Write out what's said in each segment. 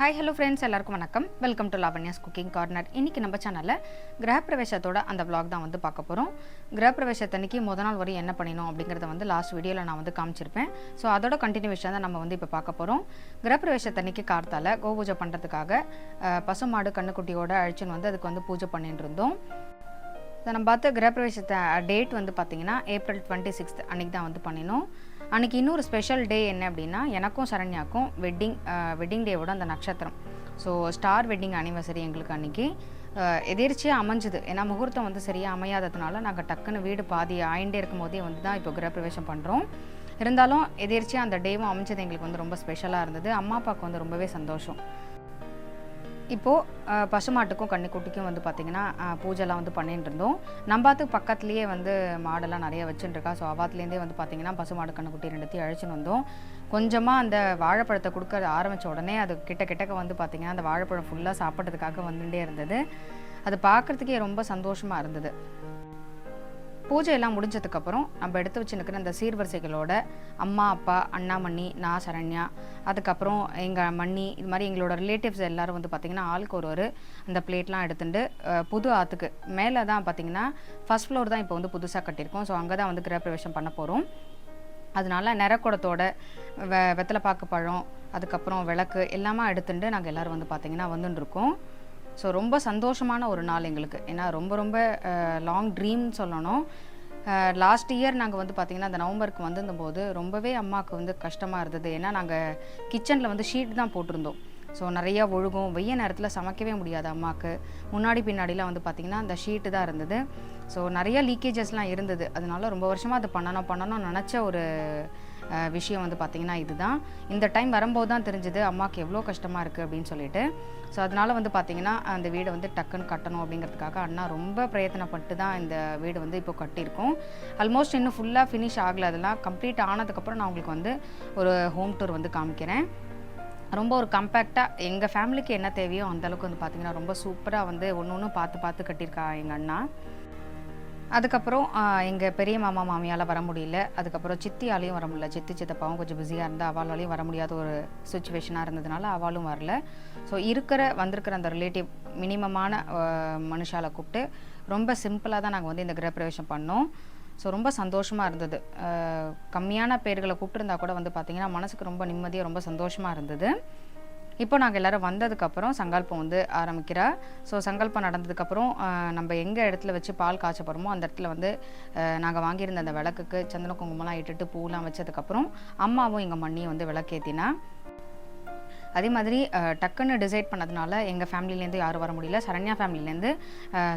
Hi hello friends எல்லாருக்கும் வணக்கம். Welcome to Lavanya's cooking corner இன்றைக்கி நம்ம சேனலில் கிரகப்பிரவேசத்தோட அந்த vlog தான் வந்து பார்க்க போகிறோம் கிரகப்பிரவேசத்தன்னைக்கு முத நாள் வரையும் என்ன பண்ணினோம் அப்படிங்கிறத வந்து லாஸ்ட் வீடியோவில் நான் வந்து காமிச்சிருப்பேன். ஸோ அதோட கண்டினியூஷன் தான் நம்ம வந்து இப்போ பார்க்க போகிறோம் கிரகப்பிரவேசத்தன்னைக்கு கார்த்தால கோபூஜை பண்ணுறதுக்காக பசுமாடு கண்ணுக்குட்டியோட அழிச்சுன்னு வந்து அதுக்கு வந்து பூஜை பண்ணிட்டு இருந்தோம். இதை நம்ம பார்த்த கிரகப்பிரவேசத்தை டேட் வந்து பார்த்தீங்கன்னா ஏப்ரல் டுவெண்ட்டி சிக்ஸ்த் அன்றைக்கி தான் வந்து பண்ணினோம். அன்றைக்கி இன்னொரு ஸ்பெஷல் டே என்ன அப்படின்னா எனக்கும் சரண்யாக்கும் வெட்டிங் வெட்டிங் டேவோட அந்த நட்சத்திரம். ஸோ ஸ்டார் வெட்டிங் அனிவர்சரி எங்களுக்கு அன்றைக்கி எதிர்ச்சியாக அமைஞ்சுது. ஏன்னா முகூர்த்தம் வந்து சரியாக அமையாததுனால நாங்கள் டக்குன்னு வீடு பாதி ஆயிண்டே இருக்கும் போதே வந்து தான் இப்போ கிரகப்பிரவேசம் பண்ணுறோம் இருந்தாலும் எதிர்ச்சியாக அந்த டேவும் அமைஞ்சது எங்களுக்கு வந்து ரொம்ப ஸ்பெஷலாக இருந்தது. அம்மா அப்பாவுக்கு வந்து ரொம்பவே சந்தோஷம். இப்போது பசுமாட்டுக்கும் கன்னிக்குட்டிக்கும் வந்து பார்த்திங்கன்னா பூஜைலாம் வந்து பண்ணிட்டு இருந்தோம் நம்பாத்துக்கு பக்கத்துலேயே வந்து மாடெல்லாம் நிறைய வச்சுட்டுருக்கா ஸோ அவாத்துலேருந்தே வந்து பார்த்திங்கன்னா பசுமாடு கண்ணுக்குட்டி ரெண்டுத்தையும் அழைச்சின்னு வந்தோம். கொஞ்சமாக அந்த வாழைப்பழத்தை கொடுக்க ஆரம்பித்த உடனே அது கிட்ட கிட்டக்க வந்து பார்த்திங்கன்னா அந்த வாழைப்பழம் ஃபுல்லாக சாப்பிட்றதுக்காக வந்துட்டே இருந்தது. அது பார்க்குறதுக்கே ரொம்ப சந்தோஷமாக இருந்தது. பூஜை எல்லாம் முடிஞ்சதுக்கப்புறம் நம்ம எடுத்து வச்சுருக்கிற அந்த சீர்வரிசைகளோட அம்மா அப்பா அண்ணாமண்ணி நான் சரண்யா அதுக்கப்புறம் எங்கள் மண்ணி இது மாதிரி எங்களோட ரிலேட்டிவ்ஸ் எல்லோரும் வந்து பார்த்திங்கன்னா ஆளுக்கு ஒரு ஒரு அந்த பிளேட்லாம் எடுத்துட்டு புது ஆற்றுக்கு மேலே தான் பார்த்திங்கன்னா ஃபஸ்ட் ஃப்ளோர் தான் இப்போ வந்து புதுசாக கட்டியிருக்கோம். ஸோ அங்கே தான் வந்து கிரகப்பிரவேசம் பண்ண போகிறோம் அதனால நிறக்குடத்தோட வெ வெத்தலை பாக்கு பழம் அதுக்கப்புறம் விளக்கு எல்லாமே எடுத்துட்டு நாங்கள் எல்லோரும் வந்து பார்த்திங்கன்னா வந்துட்டுருக்கோம் இருக்கோம் ஸோ ரொம்ப சந்தோஷமான ஒரு நாள் எங்களுக்கு. ஏன்னா ரொம்ப ரொம்ப லாங் ட்ரீம்னு சொல்லணும். லாஸ்ட் இயர் நாங்கள் வந்து பார்த்திங்கன்னா அந்த நவம்பருக்கு வந்திருந்தபோது ரொம்பவே அம்மாவுக்கு வந்து கஷ்டமாக இருந்தது. ஏன்னா நாங்கள் கிச்சனில் வந்து ஷீட் தான் போட்டிருந்தோம். ஸோ நிறையா ஒழுகும். வெய்ய நேரத்தில் சமைக்கவே முடியாது அம்மாவுக்கு முன்னாடி பின்னாடிலாம் வந்து பார்த்திங்கன்னா அந்த ஷீட்டு தான் இருந்தது. ஸோ நிறைய லீக்கேஜஸ்லாம் இருந்தது. அதனால ரொம்ப வருஷமாக அது பண்ணணும் பண்ணணும்னு நினச்ச ஒரு விஷயம் வந்து பார்த்திங்கன்னா இதுதான். இந்த டைம் வரும்போது தான் தெரிஞ்சுது அம்மாவுக்கு எவ்வளோ கஷ்டமாக இருக்குது அப்படின்னு சொல்லிட்டு. ஸோ அதனால் வந்து பார்த்திங்கன்னா அந்த வீடை வந்து டக்குன்னு கட்டணும் அப்படிங்கிறதுக்காக அண்ணா ரொம்ப பிரயத்தனப்பட்டு தான் இந்த வீடு வந்து இப்போ கட்டியிருக்கோம். ஆல்மோஸ்ட் இன்னும் ஃபுல்லாக ஃபினிஷ் ஆகலை. அதெல்லாம் கம்ப்ளீட் ஆனதுக்கப்புறம் நான் உங்களுக்கு வந்து ஒரு ஹோம் டூர் வந்து காமிக்கிறேன். ரொம்ப ஒரு கம்பேக்டாக எங்கள் ஃபேமிலிக்கு என்ன தேவையோ அந்த அளவுக்கு வந்து பார்த்திங்கன்னா ரொம்ப சூப்பராக வந்து ஒன்று ஒன்று பார்த்து பார்த்து கட்டியிருக்கா எங்கள் அண்ணா. அதுக்கப்புறம் எங்கள் பெரிய மாமா மாமியால் வர முடியல. அதுக்கப்புறம் சித்தியாலையும் வர முடியல. சித்தி சித்தப்பாவும் கொஞ்சம் பிஸியாக இருந்தால் அவளாலையும் வர முடியாத ஒரு சுச்சுவேஷனாக இருந்ததுனால அவளும் வரல. ஸோ இருக்கிற வந்திருக்கிற அந்த ரிலேட்டிவ் மினிமமான மனுஷாலை கூப்பிட்டு ரொம்ப சிம்பிளாக தான் நாங்கள் வந்து இந்த கிரகப்பிரவேசம் பண்ணோம். ஸோ ரொம்ப சந்தோஷமாக இருந்தது. கம்மியான பேர்களை கூப்பிட்டுருந்தா கூட வந்து பார்த்திங்கன்னா மனசுக்கு ரொம்ப நிம்மதியாக ரொம்ப சந்தோஷமாக இருந்தது. இப்போ நாங்கள் எல்லோரும் வந்ததுக்கப்புறம் சங்கல்பம் வந்து ஆரம்பிக்கிறா. ஸோ சங்கல்பம் நடந்ததுக்கப்புறம் நம்ம எங்கே இடத்துல வச்சு பால் காய்ச்ச போகிறோமோ அந்த இடத்துல வந்து நாங்கள் வாங்கியிருந்த அந்த விளக்குக்கு சந்தன குங்குமம்லாம் இட்டுட்டு பூலாம் வச்சதுக்கப்புறம் அம்மாவும் எங்கள் மண்ணியும் வந்து விளக்கேற்றினா அதே மாதிரி டக்குன்னு டிசைட் பண்ணதுனால எங்கள் ஃபேமிலிலேருந்து யாரும் வர முடியல. சரண்யா ஃபேமிலிலேருந்து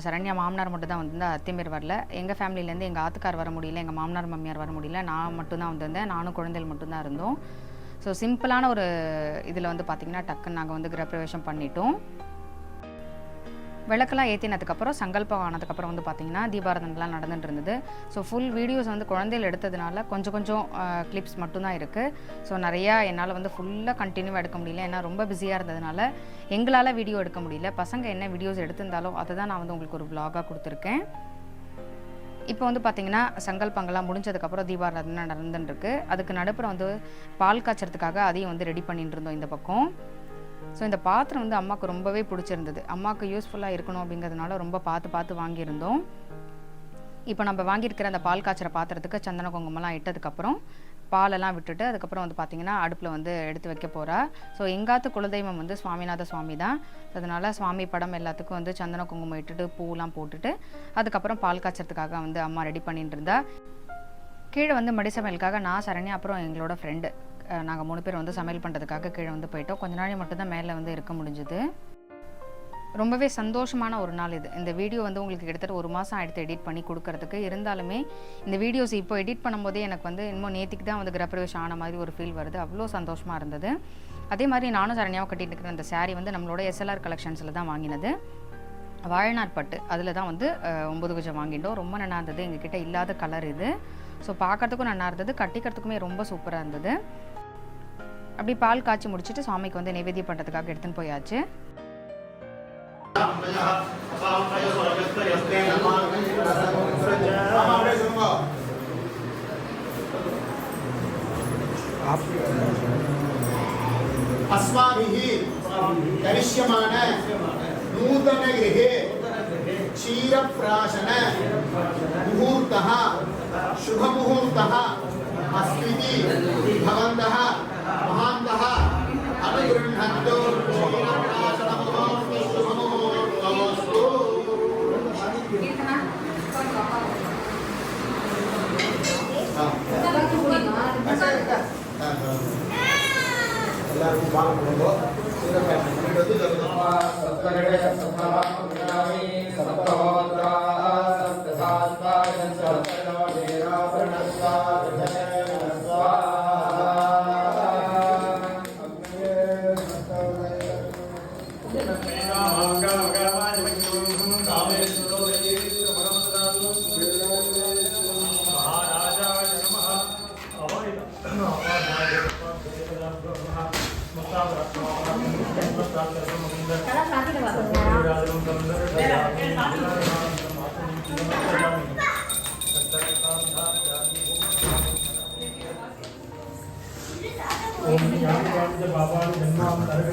சரண்யா மாமனார் மட்டும் தான் வந்து அத்தியம்பேர் வரல. எங்கள் ஃபேமிலிலேருந்து எங்கள் ஆத்துக்கார் வர முடியல எங்கள் மாமனார் மம்மியார் வர முடியல. நான் மட்டும்தான் வந்திருந்தேன். நானும் குழந்தைகள் மட்டும்தான் இருந்தோம். ஸோ சிம்பிளான ஒரு இதில் வந்து பார்த்திங்கன்னா டக்குன்னு நாங்கள் வந்து கிரகப்பிரவேசம் பண்ணிட்டோம். விளக்கெல்லாம் ஏற்றினதுக்கப்புறம் சங்கல்பம் ஆனதுக்கப்புறம் வந்து பார்த்திங்கன்னா தீபாரதனெலாம் நடந்துட்டு இருந்தது. ஸோ ஃபுல் வீடியோஸ் வந்து குழந்தையில் எடுத்ததுனால கொஞ்சம் கொஞ்சம் கிளிப்ஸ் மட்டும்தான் இருக்குது ஸோ நிறையா என்னால் வந்து ஃபுல்லாக கண்டினியூவாக எடுக்க முடியல. ஏன்னா ரொம்ப பிஸியாக இருந்ததுனால எங்களால் வீடியோ எடுக்க முடியல. பசங்க என்ன வீடியோஸ் எடுத்திருந்தாலும் அதை தான் நான் வந்து உங்களுக்கு ஒரு vlog-ஆ கொடுத்துருக்கேன். இப்போ வந்து பார்த்தீங்கன்னா சங்கல்பங்கள்லாம் முடிஞ்சதுக்கப்புறம் தீபாராதனை நடந்துட்டுருக்கு அதுக்கு நடுப்புற வந்து பால் காய்ச்சறதுக்காக அதையும் வந்து ரெடி பண்ணிட்டு இருந்தோம் இந்த பக்கம். ஸோ இந்த பாத்திரம் வந்து அம்மாவுக்கு ரொம்பவே பிடிச்சிருந்தது. அம்மாவுக்கு யூஸ்ஃபுல்லாக இருக்கணும் அப்படிங்கிறதுனால ரொம்ப பார்த்து பார்த்து வாங்கியிருந்தோம். இப்போ நம்ம வாங்கியிருக்கிற அந்த பால் காய்ச்சற பாத்திரத்துக்கு சந்தன குங்குமம்லாம் இட்டதுக்கப்புறம் பாலெல்லாம் விட்டுட்டு அதுக்கப்புறம் வந்து பார்த்திங்கன்னா அடுப்பில் வந்து எடுத்து வைக்க போகிறா ஸோ எங்காத்து குலதெய்வம் வந்து சுவாமிநாத சுவாமி தான். அதனால் சுவாமி படம் எல்லாத்துக்கும் வந்து சந்தன குங்குமம் இட்டுட்டு பூலாம் போட்டுட்டு அதுக்கப்புறம் பால் காய்ச்சறதுக்காக வந்து அம்மா ரெடி பண்ணிட்டு இருந்தா. கீழே வந்து மடி சமையலுக்காக நான் சரண்யா அப்புறம் எங்களோட ஃப்ரெண்டு நாங்கள் மூணு பேர் வந்து சமையல் பண்ணுறதுக்காக கீழே வந்து போயிட்டோம். கொஞ்ச நாள் மட்டும்தான் மேலே வந்து இருக்க முடிஞ்சுது. ரொம்பவே சந்தோஷமான ஒரு நாள் இது. இந்த வீடியோ வந்து உங்களுக்கு கிட்டத்தட்ட ஒரு மாதம் எடுத்து எடிட் பண்ணி கொடுக்கறதுக்கு. இருந்தாலுமே இந்த வீடியோஸ் இப்போ எடிட் பண்ணும்போதே எனக்கு வந்து இன்னும் நேற்றுக்கு தான் வந்து கிரகப்பிரவேசம் ஆன மாதிரி ஒரு ஃபீல் வருது. அவ்வளோ சந்தோஷமாக இருந்தது. அதே மாதிரி நானும் சரண்யாவும் கட்டிட்டு இருக்கிற அந்த சாரீ வந்து நம்மளோட எஸ்எல்ஆர் கலெக்ஷன்ஸில் தான் வாங்கினது. வாழ்நாள் பட்டு. அதில் தான் வந்து ஒம்பது குஜம் வாங்கிட்டோம். ரொம்ப நல்லா இருந்தது. எங்ககிட்ட இல்லாத கலர் இது. ஸோ பார்க்கறதுக்கும் நல்லா இருந்தது. கட்டிக்கிறதுக்குமே ரொம்ப சூப்பராக இருந்தது. அப்படி பால் காய்ச்சி முடிச்சுட்டு சுவாமிக்கு வந்து நைவேத்தியம் பண்ணுறதுக்காக எடுத்துன்னு போயாச்சு. अस्माभिः करिष्यमान नूतनगृहे क्षीरप्राशन मुहूर्तः शुभमुहूर्तः अस्तीति भवन्तः महान्तः अनुगृह्णन्तु। सप्तगणे सप्तमा सप्तमी सप्तमो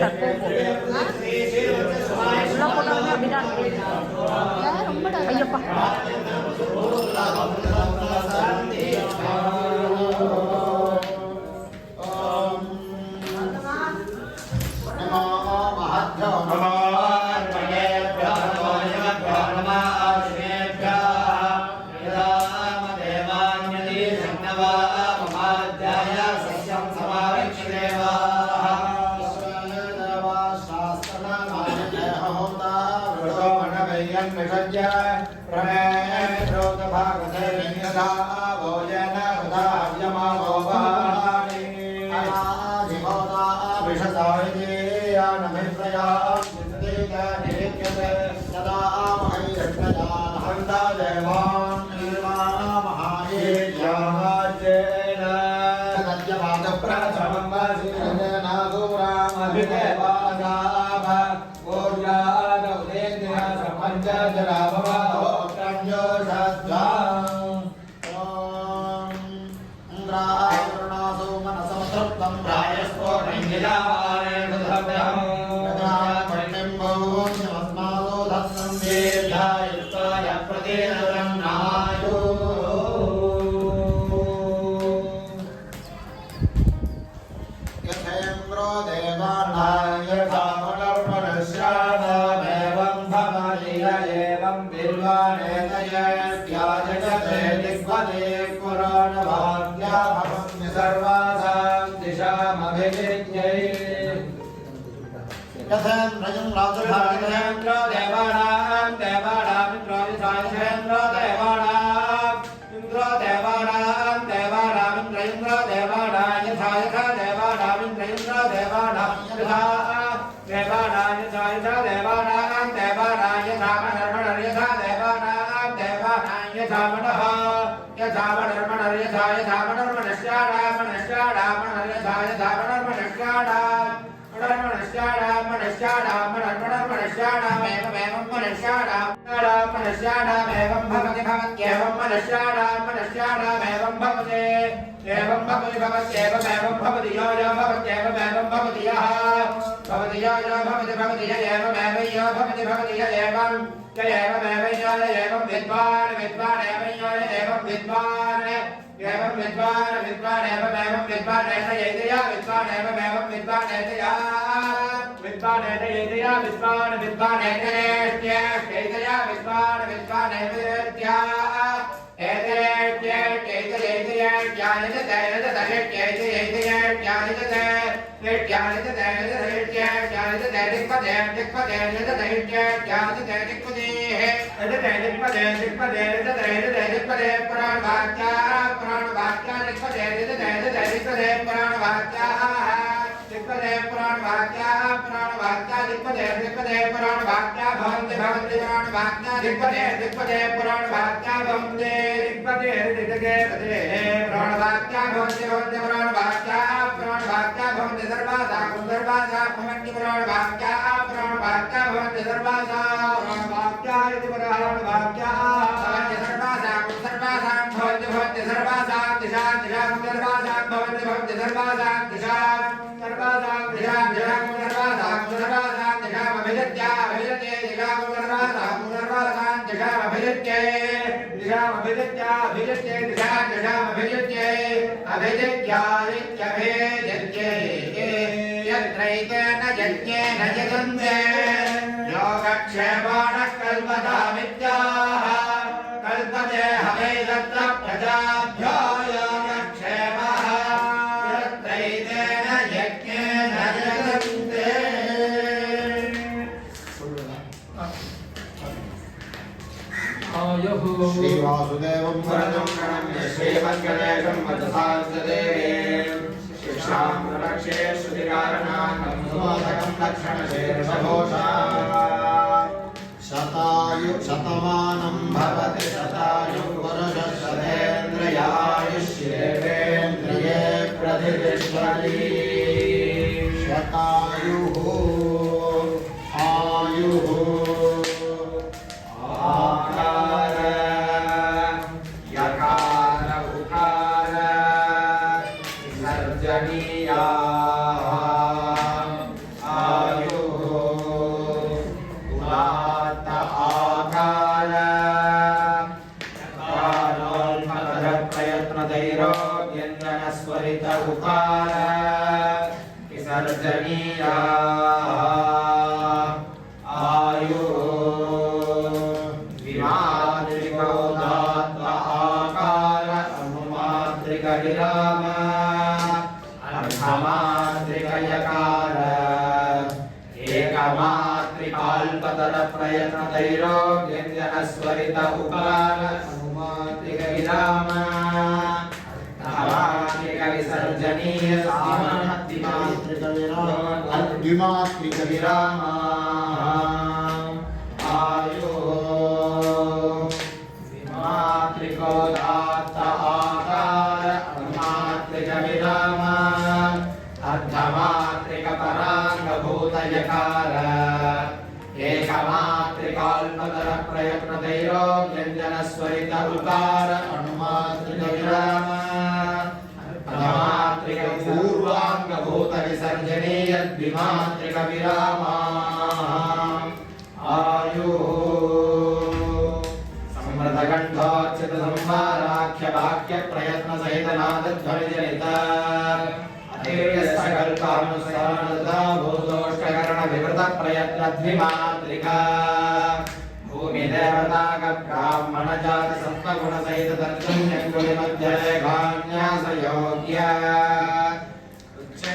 டாக்டர் போகும் அப்படிதான் ரொம்ப ஐயப்பா. यथेन्द्रो देवानाय धामनर्पणश्रावमेवं भवलीय एवं यथेन्द्रजं राजधानेन्द्रो देवानां देवानामिन्द्रो यथायथेन्द्रो देवानाम् इन्द्रो देवानां देवानामिन्द्र इन्द्रो देवानां यथा यथा देवानामिन्द्र इन्द्रो देवानां यथा देवानां यथा यथा देवानां मनश्याणामेवं भवति भवत्येवं मनश्याणामनश्याणामेवं भवति एवं भवति भवत्येवमेवं भवति यो यो भवत्येवमेवं भवति यः भवति यो यो भवति भवति य एवमेव यो भवति भवति य एवं य एवमेव यो य एवं विद्वान् विद्वान् एव यो य एवं विद्वान् एवं विद्वान् विद्वान् एवमेवं विद्वान् एतयैतया विद्वान् एवमेवं विद्वान् एतया विद्वान् एतयैतया विद्वान् विद्वान् एतयेत्यैतया विद्वान् विद्वान् एतयेत्या पुराण दिग्पदे पुराण भाग्या भवन्ति भवन्ति पुराण भाग्या दिग्पदे दिग्पदे पुराण भाग्या भवन्ति दिग्पदे दिग्पदे पदे पुराण भाग्या भवन्ति भवन्ति पुराण भाग्या पुराण भाग्या भवन्ति सर्वासा सर्वासा भवन्ति पुराण भाग्या पुराण भाग्या भवन्ति सर्वासा पुराण भाग्या इति पुराण भाग्या भवन्ति सर्वासा सर्वासा भवन्ति भवन्ति सर्वासा दिशा दिशा सर्वासा भवन्ति भवन्ति सर्वासा दिशा सर्वासा दिशा दिशा सर्वासा सर्वासा दिशा अभिजत्या अभिजत्ये दिशा सर्वासा सर्वासा दिशा अभिजत्ये दिशा अभिजत्या अभिजत्ये दिशा दिशा अभिजत्ये अभिजत्यादित्यभिजत्ये यत्रैतेन यज्ञेन यजन्ते योगक्षेमाणः कल्पतामित्याह कल्पते हवे तत्र प्रजाभ्यो श्रीवासुदेवं वरदं प्रणम्य श्रीमद्गणेशं वचसांसदेवे शिक्षां रक्षे श्रुतिकारणां मोदकं लक्षणशीर्षघोषा शतायु शतमानं भवति शतायु पुरुषशतेन्द्रियायुष्येवेन्द्रिये विसर्जनीया आयुः विमातृकौदात्त आकार अनुमातृकविराम अर्धमातृकयकार एकमातृकाल्पतर प्रयत्नतैरो व्यञ्जनस्वरित उकार अनुमातृकविराम విసర్జనీయ సామహత్తిమాత్రిక విరామాత్రిక విరామా ఆయో మాత్రికో దాత్త ఆకార మాత్రిక విరామ అర్ధమాత్రిక పరాంగభూతయకార ఏకమాత్రికాల్పతర ప్రయత్నతైరో వ్యంజన స్వరిత ఉకార అణుమాత్రిక విరామ भूतविसर्जने यद्विमातृकविरामाः आयुः। सहित भूतोष्टकरणविवृतप्रयत्नद्विमातृका भूमि देवतागब्राह्मणजातिसत्त्वगुणसहितदर्शन्यङ्गुलिमध्ये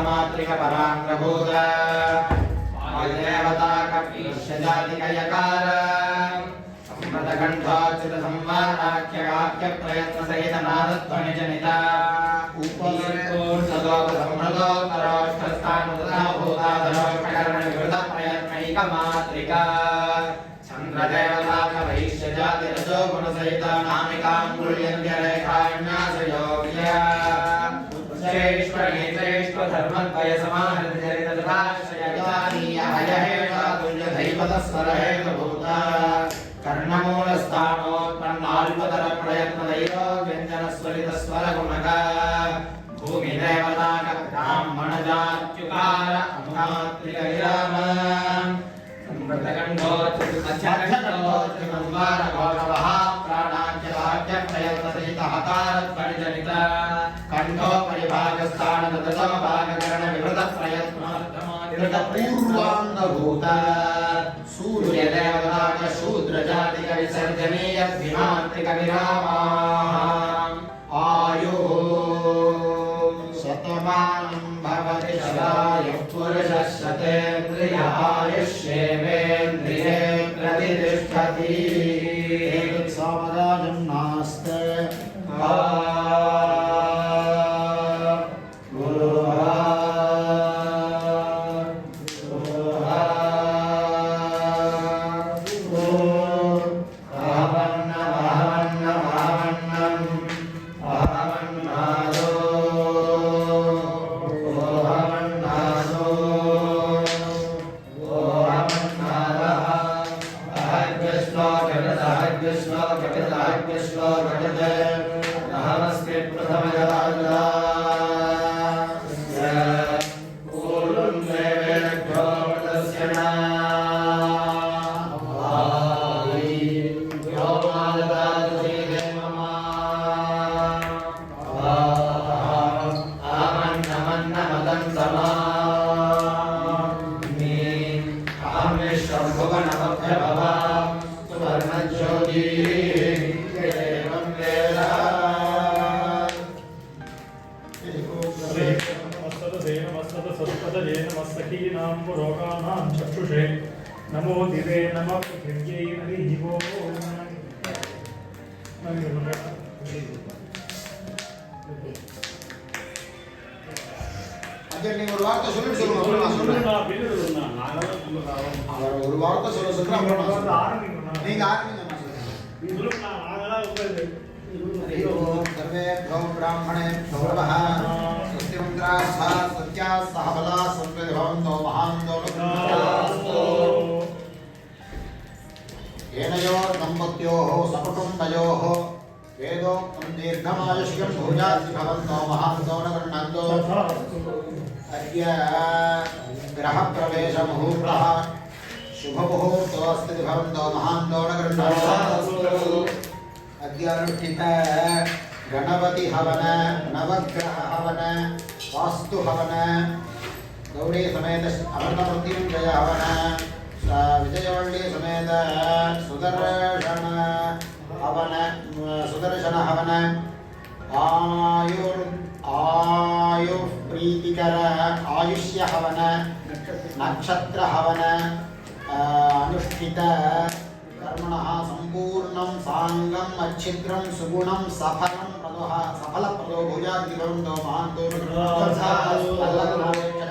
कालमात्रिक पराग्रभूत वायुदेवता कपिशजातिकयकार सम्प्रतकण्ठाच्युत संवादाख्यवाक्य प्रयत्नसहित नादध्वनिजनिता चन्द्रदेवता कवैश्यजातिरसो गुणसहिता नामिकाङ्गुल స్మరేణ భూత కర్ణమూల స్థానోత్పన్నాల్పతర ప్రయత్నదయో వ్యంజన స్వలిత స్వర గుణక భూమి దేవతాక బ్రాహ్మణ జాత్యుకార అనుమాత్రిక విరామ మృతకండో చతుర్మధ్యకండో త్రిమంద్వార గౌరవః ప్రాణాఖ్యవాక్య ప్రయత్నసహిత హతార ధ్వనిజనిత పూర్వాంగభూత सूर्यदेवताय शूद्रजातिकविसर्जनीयभिमान्तिकविरामाः आयुः शतमानं भवति शतायुः पुरुषः शतेन्द्रिय நீங்க ஒரு வார்த்தை சொல்லிட்டு சொல்லுங்க அப்புறம் நான் சொல்றேன் அவர் ஒரு வார்த்தை சொல்ல சொல்றேன் அப்புறம் நான் சொல்றேன் நீங்க ஆரம்பிங்க நான் சொல்றேன் हरि ओम सर्वेभ्यो ब्राह्मणेभ्यो नमः सत्यमुद्राः सत्या सहबला संविधवन्तो महान्तो येनयोर्दम्पत्योः सकुटुम्बयोः वेदोक्तं दीर्घमायुष्यं भूयाति भवन्तो महान्तो न गृह्णन्तो अद्य ग्रहप्रवेशमुहूर्तः शुभमुहूर्तोऽस्ति भवन्तो महान्तो अद्य अनुष्ठित गणपति हवन नवग्रह हवन वास्तु स- विजयवल्ली समेत सुदर्शन हवन सुदर्शन हवन आयुर् आयुः प्रीतिकर आयुष्य हवन नक्षत्र हवन अ, अनुष्ठित कर्मणः सम्पूर्णं साङ्गम् अच्छिद्रं सुगुणं सफलं प्रदोः सफलप्रदो भुजाति भवन्तो महान्तो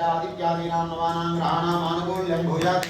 आदित्यादीनां नवानां ग्रहाणाम् आनुकूल्यं भुजाति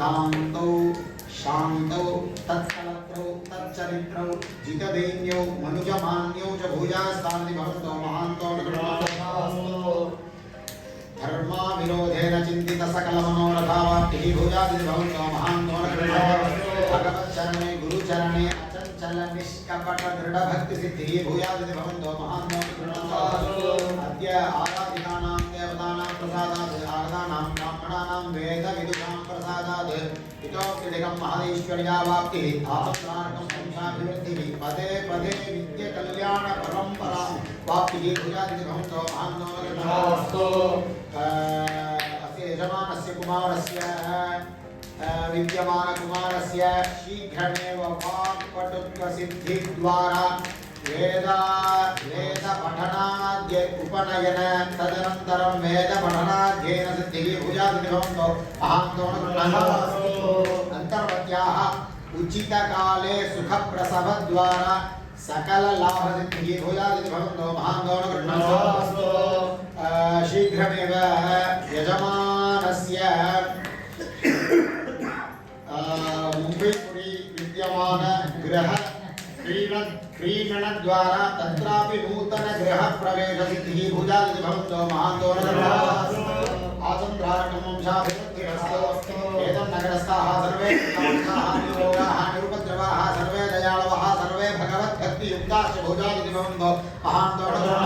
दान्तौ शान्तौ तत्कलत्रौ तच्चरित्रौ जितदैन्यौ मनुजमान्यौ च भूयास्तानि भवन्तो महान्तो न धर्मा विरोधेन चिन्तित सकल मनोरथावाप्तिः भूयादि भवन्तो महान्तो न भगवच्चरणे गुरुचरणे अचञ्चल निष्कपट दृढभक्ति सिद्धिः भूयादि भवन्तो महान्तो अद्य ब्राह्मणानां वेदविदुषां प्रसादात्। इतोऽप्यधिकं महदैश्वर्यावाप्तिः। आप्रार्कं संख्याभिवृद्धिः पदे पदे विद्यकल्याणपरम्परा वाप्तिः भुजादिसंस्थो महान्नोस्तु अस्य यजमानस्य कुमारस्य विद्यमानकुमारस्य शीघ्रमेव वाक्पटुत्वसिद्धिद्वारा वेदा, वेदपठनाद्य उपनयन तदनन्तरं वेदपठनाध्ययन सिद्धिः भुजादिभवन्तो अहं दोनः अन्तर्वत्याः उचितकाले सुखप्रसवद्वारा सकललाभसिद्धिः भुजादिभवन्तो यजमान दोनः मुंबई पुरी विद्यमान विद्यमानगृह क्रीण क्रीडनद्वारा तत्रापि नूतनगृहप्रवेशसिद्धिः भुजादिति भवन्तो महान्तो नगरः आसन्द्रार्कं वंशाभिवृद्धिरस्तु एतं नगरस्थाः सर्वे कामाः निरोगाः निरुपद्रवाः सर्वे दयाळवः सर्वे भगवद्भक्तियुक्ताश्च भुजादिति भवन्तो महान्तो नगरः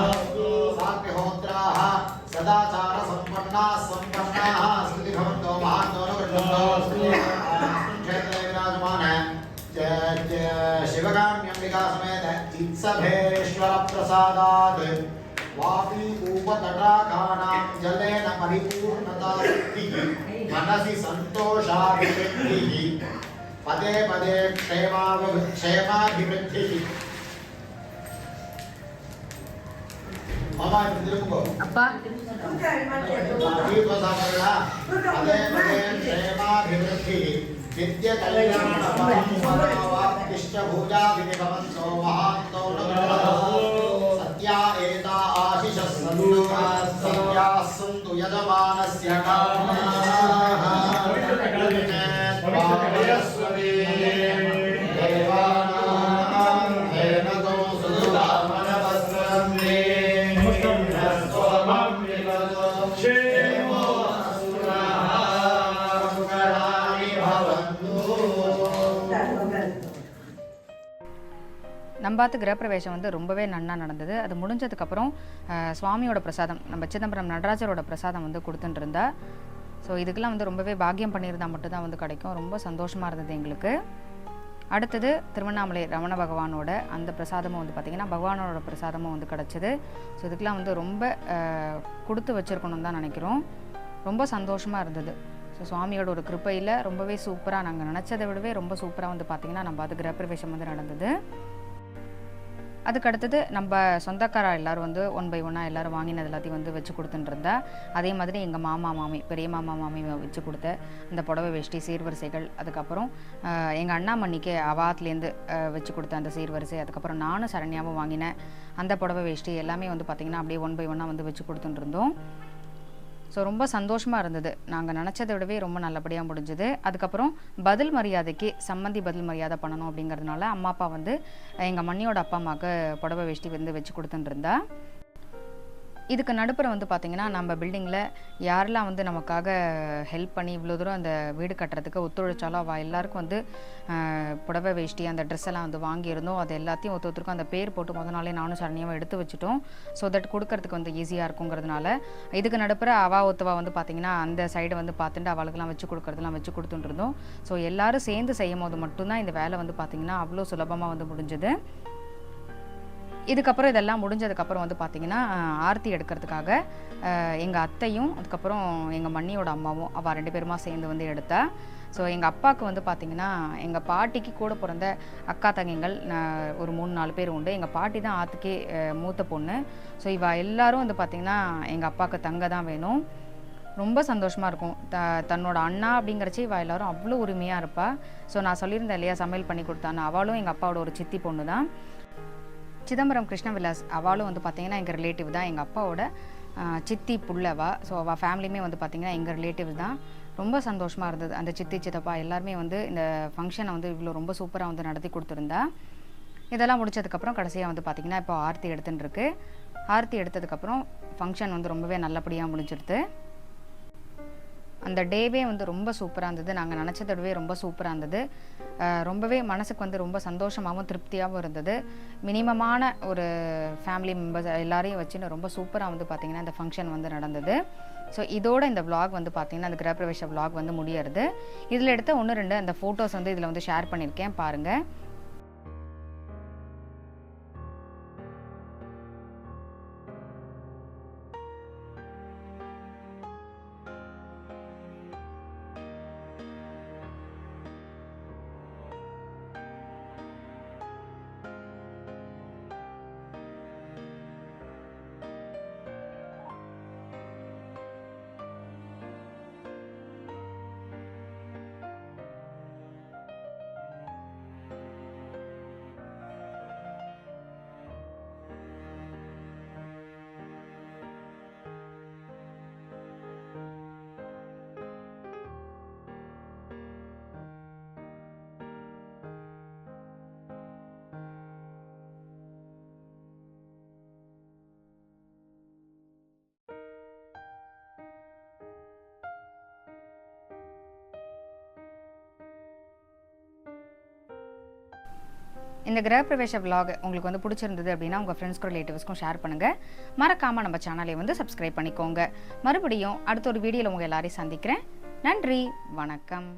साग्निहोत्राः सदाचारसम्पन्नाः सम्पन्नाः स्मृति भवन्तो महान्तो शिवकाम्यम्बिका समेत इत्सभेश्वरप्रसादात् वापीकूपतटाकानां जलेन परिपूर्णता सिद्धिः। मनसि सन्तोषाभिवृद्धिः पदे पदे क्षेमाव क्षेमाभिवृद्धिः। मामा इंद्रकुंभ अब्बा इंद्रकुंभ पदे पदे क्षेमाभिवृद्धिः विद्यकल्याणपरावाप्तिष्ठभुजा सत्या एता आशिषः सन्तु यजमानस्य कामाः நம்பாத்து கிரகப்பிரவேசம் வந்து ரொம்பவே நன்னா நடந்தது. அது முடிஞ்சதுக்கப்புறம் சுவாமியோட பிரசாதம் நம்ம சிதம்பரம் நடராஜரோட பிரசாதம் வந்து கொடுத்துட்டுருந்தா ஸோ இதுக்கெல்லாம் வந்து ரொம்பவே பாக்கியம் பண்ணியிருந்தால் மட்டும்தான் வந்து கிடைக்கும். ரொம்ப சந்தோஷமாக இருந்தது எங்களுக்கு. அடுத்தது திருவண்ணாமலை ரமண பகவானோட அந்த பிரசாதமும் வந்து பார்த்திங்கன்னா பகவானோட பிரசாதமும் வந்து கிடச்சிது. ஸோ இதுக்கெலாம் வந்து ரொம்ப கொடுத்து வச்சுருக்கணும் தான் நினைக்கிறோம். ரொம்ப சந்தோஷமாக இருந்தது. ஸோ சுவாமியோட ஒரு கிருப்பையில் ரொம்பவே சூப்பராக நாங்கள் நினச்சதை விடவே ரொம்ப சூப்பராக வந்து பார்த்திங்கன்னா நம்ம அது கிரகப்பிரவேசம் வந்து நடந்தது. அதுக்கு அடுத்தது நம்ம சொந்தக்காரா எல்லாரும் வந்து ஒன் பை ஒன்னாக எல்லாரும் வாங்கினது எல்லாத்தையும் வந்து வச்சு கொடுத்துட்டு அதே மாதிரி எங்கள் மாமா மாமி பெரிய மாமா மாமி வச்சு கொடுத்த அந்த புடவை வேஷ்டி சீர்வரிசைகள் அதுக்கப்புறம் எங்கள் அண்ணாமணிக்கு அவாத்லேருந்து வச்சு கொடுத்த அந்த சீர்வரிசை அதுக்கப்புறம் நானும் சரண்யாவும் வாங்கினேன் அந்த புடவை வேஷ்டி எல்லாமே வந்து பார்த்திங்கன்னா அப்படியே ஒன் பை ஒன்னாக வந்து வச்சு கொடுத்துட்டு இருந்தோம். ஸோ ரொம்ப சந்தோஷமாக இருந்தது. நாங்கள் நினச்சதை விடவே ரொம்ப நல்லபடியாக முடிஞ்சுது. அதுக்கப்புறம் பதில் மரியாதைக்கு சம்மந்தி பதில் மரியாதை பண்ணணும் அப்படிங்கிறதுனால அம்மா அப்பா வந்து எங்கள் மண்ணியோட அப்பா அம்மாவுக்கு புடவை வேஷ்டி வந்து வச்சு கொடுத்துட்டு இருந்தா. இதுக்கு நடுப்புற வந்து பார்த்திங்கன்னா நம்ம பில்டிங்கில் யாரெல்லாம் வந்து நமக்காக ஹெல்ப் பண்ணி இவ்வளோ தூரம் அந்த வீடு கட்டுறதுக்கு ஒத்துழைச்சாலும் அவள் எல்லாருக்கும் வந்து புடவை வேஷ்டி அந்த ட்ரெஸ் எல்லாம் வந்து வாங்கியிருந்தோம். அது எல்லாத்தையும் ஒருத்த ஒருத்தருக்கும் அந்த பேர் போட்டு முத நாளே நானும் சரணியாவும் எடுத்து வச்சுட்டோம். ஸோ தட் கொடுக்கறதுக்கு வந்து ஈஸியாக இருக்குங்கிறதுனால இதுக்கு நடுப்புற அவா ஒத்துவா வந்து பார்த்திங்கன்னா அந்த சைடை வந்து பார்த்துட்டு அவளுக்கெல்லாம் வச்சு கொடுக்குறதுலாம் வச்சு கொடுத்துட்டு இருந்தோம். ஸோ எல்லோரும் சேர்ந்து செய்யும் போது மட்டும்தான் இந்த வேலை வந்து பார்த்திங்கன்னா அவ்வளோ சுலபமாக வந்து முடிஞ்சது. இதுக்கப்புறம் இதெல்லாம் முடிஞ்சதுக்கப்புறம் வந்து பார்த்திங்கன்னா ஆர்த்தி எடுக்கிறதுக்காக எங்கள் அத்தையும் அதுக்கப்புறம் எங்கள் மண்ணியோட அம்மாவும் அவள் ரெண்டு பேருமா சேர்ந்து வந்து எடுத்தா. ஸோ எங்கள் அப்பாவுக்கு வந்து பார்த்திங்கன்னா எங்கள் பாட்டிக்கு கூட பிறந்த அக்கா தங்கைகள் ஒரு மூணு நாலு பேர் உண்டு. எங்கள் பாட்டி தான் ஆற்றுக்கே மூத்த பொண்ணு. ஸோ இவ எல்லாரும் வந்து பார்த்திங்கன்னா எங்கள் அப்பாவுக்கு தங்க தான் வேணும். ரொம்ப சந்தோஷமாக இருக்கும். த தன்னோட அண்ணா அப்படிங்கிறச்சி இவள் எல்லாரும் அவ்வளோ உரிமையாக இருப்பாள் ஸோ நான் சொல்லியிருந்தேன் இல்லையா சமையல் பண்ணி கொடுத்தான்னு. அவளும் எங்கள் அப்பாவோட ஒரு சித்தி பொண்ணு தான் சிதம்பரம் கிருஷ்ணவிலாஸ் அவளும் வந்து பார்த்தீங்கன்னா எங்கள் ரிலேட்டிவ் தான். எங்கள் அப்பாவோட சித்தி புள்ளவா. ஸோ அவள் ஃபேமிலியுமே வந்து பார்த்தீங்கன்னா எங்கள் ரிலேட்டிவ் தான். ரொம்ப சந்தோஷமாக இருந்தது. அந்த சித்தி சித்தப்பா எல்லாருமே வந்து இந்த ஃபங்க்ஷனை வந்து இவ்வளோ ரொம்ப சூப்பராக வந்து நடத்தி கொடுத்துருந்தா. இதெல்லாம் முடிச்சதுக்கப்புறம் கடைசியாக வந்து பார்த்திங்கன்னா இப்போ ஆர்த்தி எடுத்துன்னு இருக்கு. ஆர்த்தி எடுத்ததுக்கப்புறம் ஃபங்க்ஷன் வந்து ரொம்பவே நல்லபடியாக முடிஞ்சிடுது அந்த டேவே வந்து ரொம்ப சூப்பராக இருந்தது. நாங்கள் நினச்சதோடவே ரொம்ப சூப்பராக இருந்தது. ரொம்பவே மனசுக்கு வந்து ரொம்ப சந்தோஷமாகவும் திருப்தியாகவும் இருந்தது. மினிமமான ஒரு ஃபேமிலி மெம்பர்ஸ் எல்லாரையும் வச்சுன்னு ரொம்ப சூப்பராக வந்து பார்த்திங்கன்னா இந்த ஃபங்க்ஷன் வந்து நடந்தது. ஸோ இதோட இந்த விளாக் வந்து பார்த்திங்கன்னா அந்த கிரகப்பிரவேச விளாக் வந்து முடியறது. இதில் எடுத்த ஒன்று ரெண்டு அந்த ஃபோட்டோஸ் வந்து இதில் வந்து ஷேர் பண்ணியிருக்கேன் பாருங்கள் இந்த கிரகப்பிரவேச விலாக் உங்களுக்கு வந்து பிடிச்சிருந்தது அப்படின்னா உங்கள் ஃப்ரெண்ட்ஸ்க்கும் ரிலேட்டிவ்ஸ்க்கும் ஷேர் பண்ணுங்கள் மறக்காமல் நம்ம சேனலை வந்து சப்ஸ்கிரைப் பண்ணிக்கோங்க. மறுபடியும் அடுத்த ஒரு வீடியோவில் உங்கள் எல்லாரையும் சந்திக்கிறேன். நன்றி வணக்கம்.